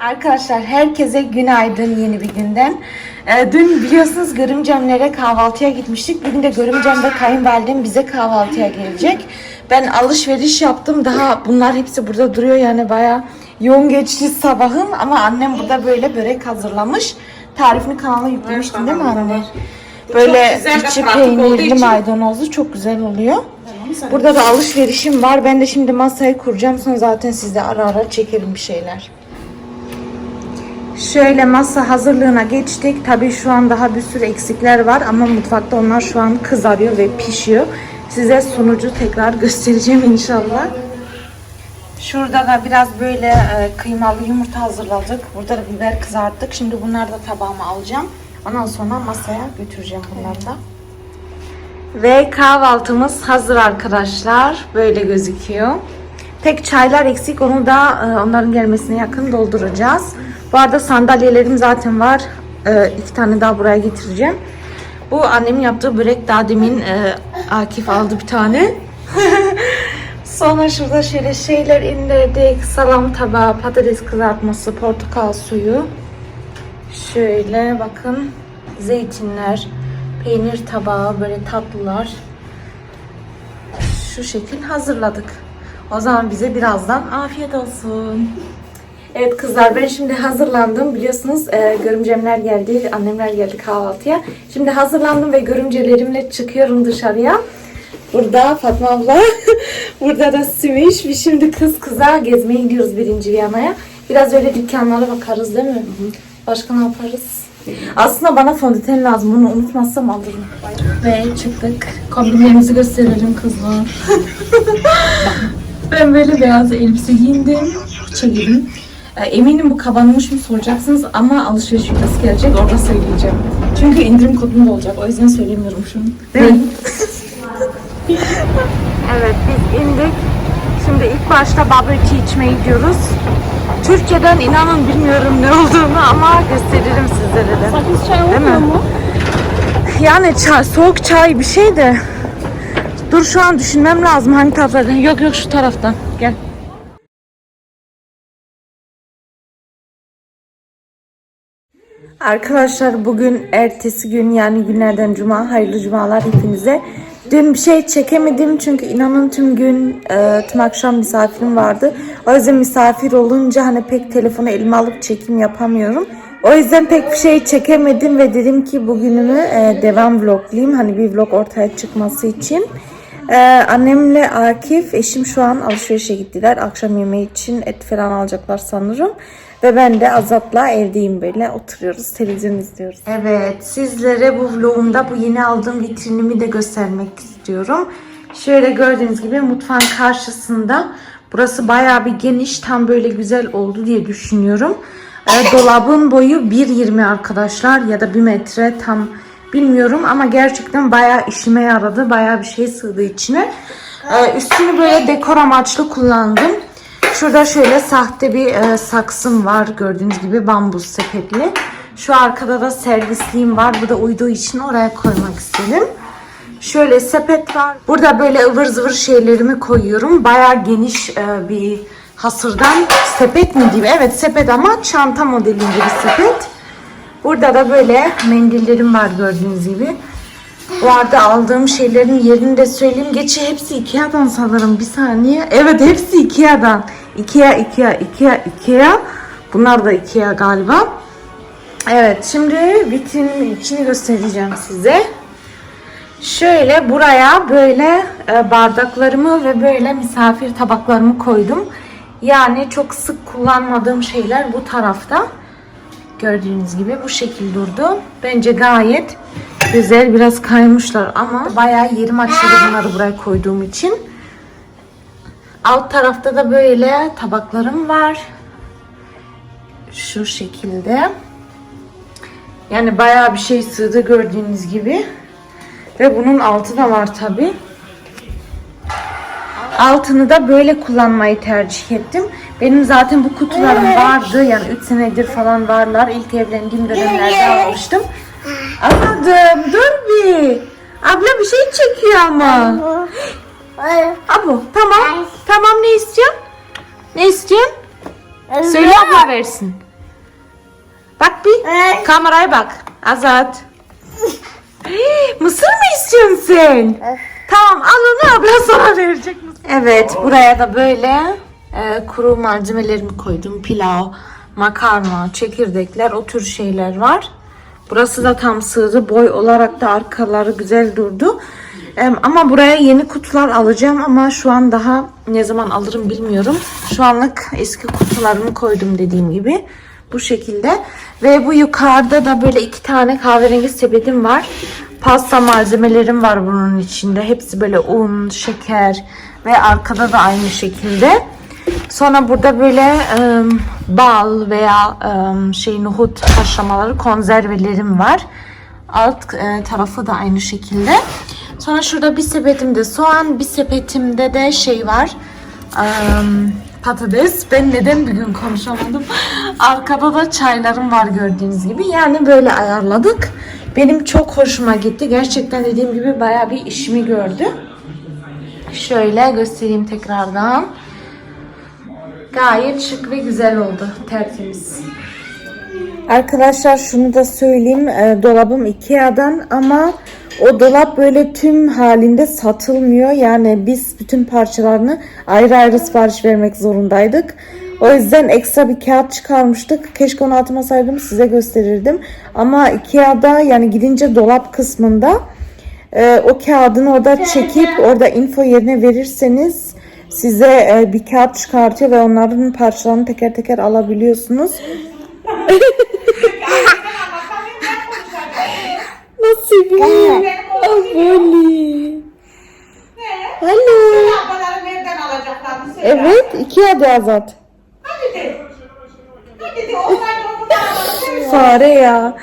Arkadaşlar herkese günaydın yeni bir günden. Ee, dün biliyorsunuz Görümcemlere kahvaltıya gitmiştik. Bugün de Görümcem'de kayınvalidem bize kahvaltıya gelecek. Ben alışveriş yaptım. Daha bunlar hepsi burada duruyor yani baya yoğun geçti sabahım. Ama annem burada böyle börek hazırlamış. Tarifini kanala yüklemiştin değil mi anne? Böyle ve içi peynirli maydanozlu çok güzel oluyor. Burada da alışverişim var. Ben de şimdi masayı kuracağım. Sonra zaten sizde ara ara çekerim bir şeyler. Şöyle masa hazırlığına geçtik. Tabii şu an daha bir sürü eksikler var ama mutfakta onlar şu an kızarıyor ve pişiyor. Size sonucu tekrar göstereceğim inşallah. Şurada da biraz böyle e, kıymalı yumurta hazırladık. Burada da biber kızarttık. Şimdi bunları da tabağıma alacağım. Ondan sonra masaya götüreceğim bunları da. Ve kahvaltımız hazır arkadaşlar. Böyle gözüküyor. Tek çaylar eksik. Onu da e, onların gelmesine yakın dolduracağız. Bu arada sandalyelerim zaten var. E, iki tane daha buraya getireceğim. Bu annemin yaptığı börek daha demin e, Akif aldı bir tane. Sonra şurada şöyle şeyler indirdik. Salam tabağı, patates kızartması, portakal suyu. Şöyle bakın. Zeytinler, peynir tabağı, böyle tatlılar. Şu şekil hazırladık. O zaman bize birazdan afiyet olsun. Evet kızlar ben şimdi hazırlandım. Biliyorsunuz e, görümcemler geldi, annemler geldi kahvaltıya. Şimdi hazırlandım ve görümcelerimle çıkıyorum dışarıya. Burada Fatma abla, burada da Simiş. Biz şimdi kız kıza gezmeye gidiyoruz birinci Viyana'ya. Biraz öyle dükkanlara bakarız değil mi? Başka ne yaparız? Aslında bana fondöten lazım. Bunu unutmazsam alırım. Ve çıktık. Kombinlerimizi gösterelim kızlar. ben böyle beyaz elbise giyindim. Çekildim. Ee, Eminim bu kabanmış mı soracaksınız ama alışveriş nasıl gelecek orada söyleyeceğim. Çünkü indirim kodum da olacak. O yüzden söylemiyorum şu an. Değil mi? evet biz indik. Şimdi ilk başta bubble tea içmeye gidiyoruz. Türkiye'den inanın bilmiyorum ne olduğunu ama gösteririm sizlere de. Sakız çay olmuyor mu? Yani çay, soğuk çay bir şey de. Dur şu an düşünmem lazım hangi tarafta. Yok yok şu taraftan. Gel. Arkadaşlar bugün ertesi gün yani günlerden cuma hayırlı cumalar hepinize. Dün bir şey çekemedim çünkü inanın tüm gün e, tüm akşam misafirim vardı. O yüzden misafir olunca hani pek telefonu elime alıp çekim yapamıyorum. O yüzden pek bir şey çekemedim ve dedim ki bugünümü e, devam vloglayayım. Hani bir vlog ortaya çıkması için. Ee, annemle Akif, eşim şu an alışverişe gittiler. Akşam yemeği için et falan alacaklar sanırım. Ve ben de Azat'la evdeyim böyle. Oturuyoruz, televizyon izliyoruz. Evet, sizlere bu vlogumda bu yeni aldığım vitrinimi de göstermek istiyorum. Şöyle gördüğünüz gibi mutfağın karşısında. Burası bayağı bir geniş, tam böyle güzel oldu diye düşünüyorum. Ee, dolabın boyu 1.20 arkadaşlar ya da 1 metre tam bilmiyorum ama gerçekten bayağı işime yaradı. Bayağı bir şey sığdı içine. Ee, üstünü böyle dekor amaçlı kullandım. Şurada şöyle sahte bir e, saksım var gördüğünüz gibi bambus sepetli. Şu arkada da servisliğim var. Bu da uyduğu için oraya koymak istedim. Şöyle sepet var. Burada böyle ıvır zıvır şeylerimi koyuyorum. Bayağı geniş e, bir hasırdan sepet mi diyeyim? Evet sepet ama çanta modelinde bir sepet. Burada da böyle mendillerim var gördüğünüz gibi. Bu arada aldığım şeylerin yerini de söyleyeyim. Geçi hepsi Ikea'dan sanırım. Bir saniye. Evet hepsi Ikea'dan. Ikea, Ikea, Ikea, Ikea. Bunlar da Ikea galiba. Evet şimdi vitrinin içini göstereceğim size. Şöyle buraya böyle e, bardaklarımı ve böyle misafir tabaklarımı koydum. Yani çok sık kullanmadığım şeyler bu tarafta. Gördüğünüz gibi bu şekil durdu. Bence gayet güzel. Biraz kaymışlar ama bayağı yerim açıldı bunları buraya koyduğum için. Alt tarafta da böyle tabaklarım var. Şu şekilde. Yani bayağı bir şey sığdı gördüğünüz gibi. Ve bunun altı da var tabi. Altını da böyle kullanmayı tercih ettim. Benim zaten bu kutularım vardı. Yani 3 senedir falan varlar. İlk evlendiğim dönemlerde almıştım. Anladım. Dur bir. Abla bir şey çekiyor ama. Abu tamam. Tamam ne istiyorsun? Ne istiyorsun? Söyle abla versin. Bak bir kameraya bak. Azat. Mısır mı istiyorsun sen? Tamam al onu abla sana verecek Evet buraya da böyle e, kuru malzemelerimi koydum. Pilav, makarna, çekirdekler o tür şeyler var. Burası da tam sığdı. Boy olarak da arkaları güzel durdu. Em, ama buraya yeni kutular alacağım ama şu an daha ne zaman alırım bilmiyorum. Şu anlık eski kutularımı koydum dediğim gibi. Bu şekilde. Ve bu yukarıda da böyle iki tane kahverengi sepetim var. Pasta malzemelerim var bunun içinde. Hepsi böyle un, şeker ve arkada da aynı şekilde. Sonra burada böyle e, bal veya e, şey nohut haşlamaları, konservelerim var. Alt e, tarafı da aynı şekilde. Sonra şurada bir sepetimde soğan, bir sepetimde de şey var. E, patates. Ben neden bugün konuşamadım? Arkada da çaylarım var gördüğünüz gibi. Yani böyle ayarladık. Benim çok hoşuma gitti. Gerçekten dediğim gibi bayağı bir işimi gördü. Şöyle göstereyim tekrardan. Gayet şık ve güzel oldu. Tertemiz. Arkadaşlar şunu da söyleyeyim. e, dolabım Ikea'dan ama o dolap böyle tüm halinde satılmıyor. Yani biz bütün parçalarını ayrı ayrı sipariş vermek zorundaydık. O yüzden ekstra bir kağıt çıkarmıştık. Keşke onu atmasaydım size gösterirdim. Ama Ikea'da yani gidince dolap kısmında e, o kağıdını orada çekip orada info yerine verirseniz size e, bir kağıt çıkartıyor ve onların parçalarını teker teker alabiliyorsunuz. Nasıl alacaklarını söyle. Evet, iki adı Azat. Fare ya.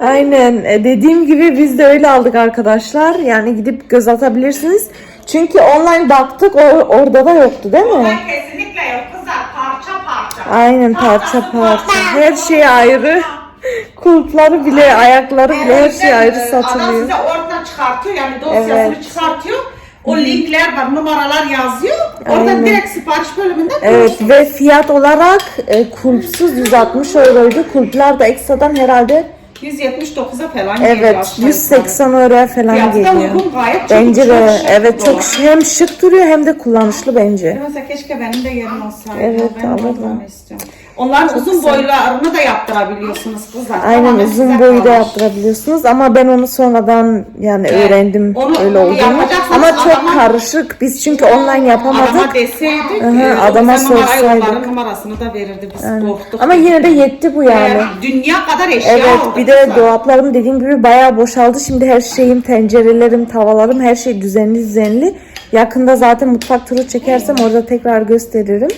Aynen. E, dediğim gibi biz de öyle aldık arkadaşlar. Yani gidip göz atabilirsiniz. Çünkü online baktık o, orada da yoktu değil mi? Onlar kesinlikle yok kızlar. Parça parça. Aynen parça parça. Her şey ayrı. Kulpları bile, ayakları bile her şey ayrı Adam satılıyor. size oradan çıkartıyor yani dosyasını Evet. çıkartıyor. O linkler var, numaralar yazıyor. Oradan Aynen. direkt sipariş bölümünden Evet ve fiyat olarak e, kulpsuz 160 euroydu. Kulplar da ekstradan herhalde 179'a falan geliyor evet aşağı 180 euroya falan Fiyatı da geliyor. uygun, gayet çok- Bence de çok evet çok şık- hem şık duruyor hem de kullanışlı bence. Mesela keşke benim de yerim olsaydı. Evet, ben istiyorum. Onların uzun boylarını da yaptırabiliyorsunuz kızlar. Aynen Tamamen uzun boyu da yaptırabiliyorsunuz ama ben onu sonradan yani Evet. öğrendim Onu öyle olduğunu. Ama çok adama- karışık. Biz çünkü online Adama yapamadık. deseydik, Hı hı, e, adama sorsaydık. numarasını da verirdi biz korktuk. Ama yine de yetti bu yani. Yani dünya kadar eşya Evet aldık bir de kızlar. dolaplarım dediğim gibi bayağı boşaldı. Şimdi her şeyim, tencerelerim, tavalarım her şey düzenli düzenli. Yakında zaten mutfak turu çekersem orada tekrar gösteririm.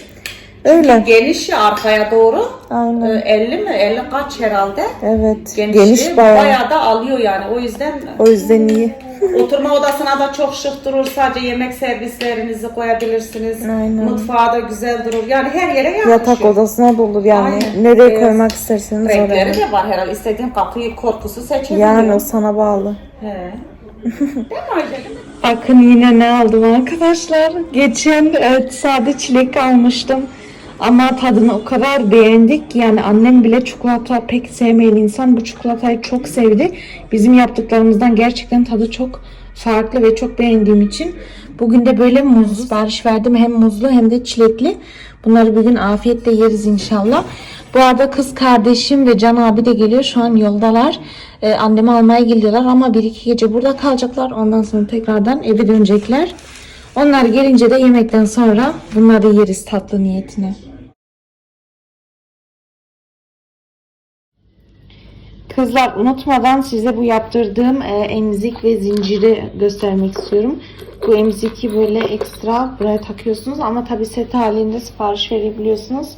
Öyle. Geniş ya arkaya doğru. Aynen. E, 50 mi? 50 kaç herhalde? Evet. Genişliği Geniş bayağı. bayağı da alıyor yani. O yüzden O yüzden iyi. oturma odasına da çok şık durur. Sadece yemek servislerinizi koyabilirsiniz. Aynen. Mutfağı da güzel durur. Yani her yere yakışıyor. Yatak odasına da olur yani. Aynen. Nereye Evet. koymak isterseniz oraya. Renkleri de var herhalde. İstediğin kapıyı, korpusu seçebiliyor. Yani o sana bağlı. He. Değil mi Ayşe? Bakın yine ne aldım arkadaşlar. Geçen evet, sade çilek almıştım. Ama tadını o kadar beğendik. ki Yani annem bile çikolata pek sevmeyen insan bu çikolatayı çok sevdi. Bizim yaptıklarımızdan gerçekten tadı çok farklı ve çok beğendiğim için. Bugün de böyle muzlu sipariş verdim. Hem muzlu hem de çilekli. Bunları bugün afiyetle yeriz inşallah. Bu arada kız kardeşim ve Can abi de geliyor. Şu an yoldalar. Ee, annemi almaya geliyorlar ama bir iki gece burada kalacaklar. Ondan sonra tekrardan eve dönecekler. Onlar gelince de yemekten sonra bunları yeriz tatlı niyetine. Kızlar unutmadan size bu yaptırdığım e, emzik ve zinciri göstermek istiyorum. Bu emziki böyle ekstra buraya takıyorsunuz ama tabi set halinde sipariş verebiliyorsunuz.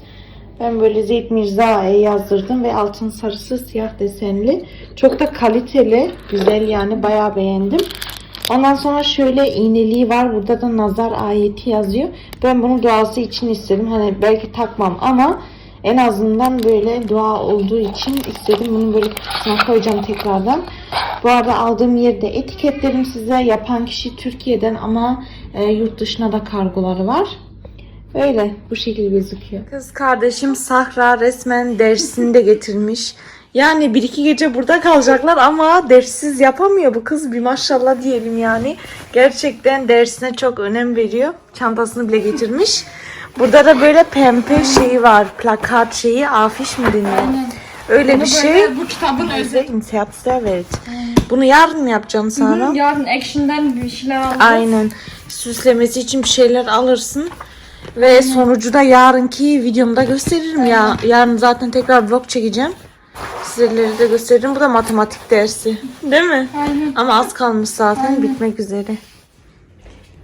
Ben böyle Zeyt Mirza'ya yazdırdım ve altın sarısı siyah desenli. Çok da kaliteli, güzel yani bayağı beğendim. Ondan sonra şöyle iğneliği var. Burada da nazar ayeti yazıyor. Ben bunu duası için istedim. Hani belki takmam ama en azından böyle dua olduğu için istedim. Bunu böyle kutusuna koyacağım tekrardan. Bu arada aldığım yerde etiketlerim size. Yapan kişi Türkiye'den ama e, yurt dışına da kargoları var. Öyle bu şekilde gözüküyor. Kız kardeşim Sahra resmen dersini de getirmiş. Yani bir iki gece burada kalacaklar ama derssiz yapamıyor bu kız bir maşallah diyelim yani. Gerçekten dersine çok önem veriyor. Çantasını bile getirmiş. Burada da böyle pembe şeyi var. Plakat şeyi, afiş mi deniyor? Öyle bir şey. bu kitabın özü. Verir. Bunu yarın mı yapacaksın sonra? Yarın action'dan bir şeyler aldım. Aynen. Süslemesi için bir şeyler alırsın. Ve sonucu da yarınki videomda gösteririm ya. Yarın zaten tekrar vlog çekeceğim. Sizlere de gösteririm. Bu da matematik dersi. Değil mi? Aynen. Ama az kalmış zaten bitmek üzere.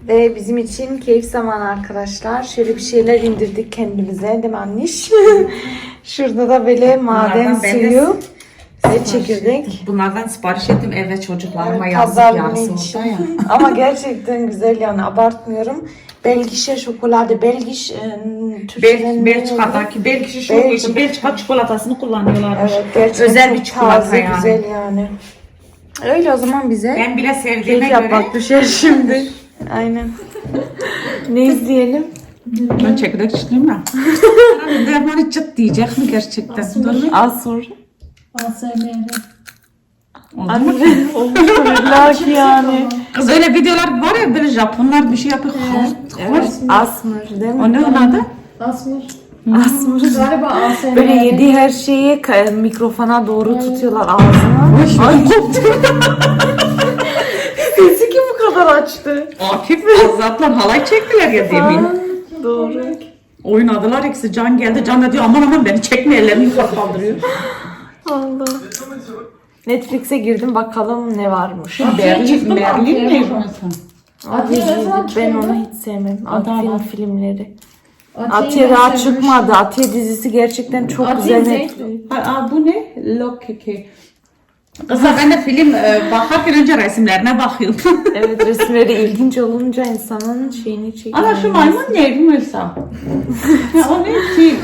Ve bizim için keyif zamanı arkadaşlar. Şöyle bir şeyler indirdik kendimize değil mi anniş? Şurada da böyle maden Bunlardan ben de suyu ve çekirdek. Bunlardan sipariş ettim eve çocuklarıma pazar yarısı günü için. orada ya. Ama gerçekten güzel yani abartmıyorum. Belgişe şokoladı. Belgiş e, Bel, Belçika'daki Belçika Belçika. Belçika çikolatasını kullanıyorlarmış. Evet gerçekten Özel çok bir çikolata taze, yani. güzel yani. Öyle o zaman bize Ben bile keyif sevdiğime göre yapmak düşer şimdi. Aynen. ne izleyelim? ben çekirdek içtim ya. Dermanı çıt diyecek mi gerçekten? Dur. Az sonra. ASMR. Oldu? Anne olmuş yani. Kız öyle videolar var ya böyle Japonlar bir şey yapıyor. Evet. Asmır değil mi? O ne onun adı? Asmır. Asmır. Galiba ASMR. Böyle yediği her şeyi mikrofona doğru tutuyorlar ağzına. Ay Sesi kim bu kadar açtı? Akif ve Azatlar halay çektiler ya demin. Doğru. Oynadılar ikisi Can geldi. Can da diyor aman aman beni çekme ellerini yukarı kaldırıyor. Allah. Netflix'e girdim bakalım ne varmış. Berlin, Berlin? Abi, ne zaman ben onu hiç sevmem. Adam. Film filmleri. Atiye daha çıkmadı. Atiye dizisi gerçekten çok Atiye güzel. ne? Netflix. Aa, bu ne? Lokeke. Kızlar ben de film e, bakarken önce resimlerine bakıyordum. Evet resimleri ilginç olunca insanın şeyini çekiyor. Ana şu maymun Melisa? ya, o ne Şey,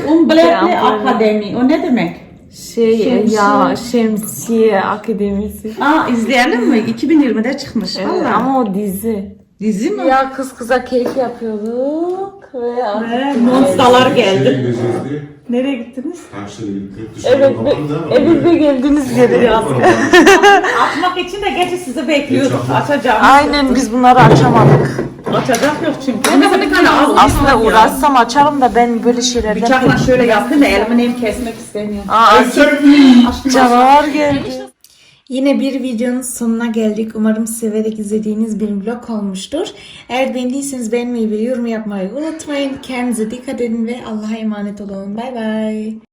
Akademi. O ne demek? Şey Şemsiye. ya Şemsiye Akademisi. Aa izleyelim mi? 2020'de çıkmış. Evet, Vallahi. ama o dizi. Dizi mi? Ya kız kıza keyif yapıyorduk ve artık- Ve monstalar geldi. Geldi. Nereye gittiniz? Karşıya gittik. Evet, evimize geldiniz geri yaz. Açmak için de gece sizi bekliyorduk. Açacağım. Aynen biz bunları açamadık. Açacak yok çünkü. Mesela bir tane az Aslında uğraşsam açarım da ben böyle şeylerden Bıçakla şöyle yaptım da elimin elim kesmek istemiyorum. Aa, canavar geldi. Yine bir videonun sonuna geldik. Umarım severek izlediğiniz bir vlog olmuştur. Eğer beğendiyseniz beğenmeyi ve yorum yapmayı unutmayın. Kendinize dikkat edin ve Allah'a emanet olun. Bay bay.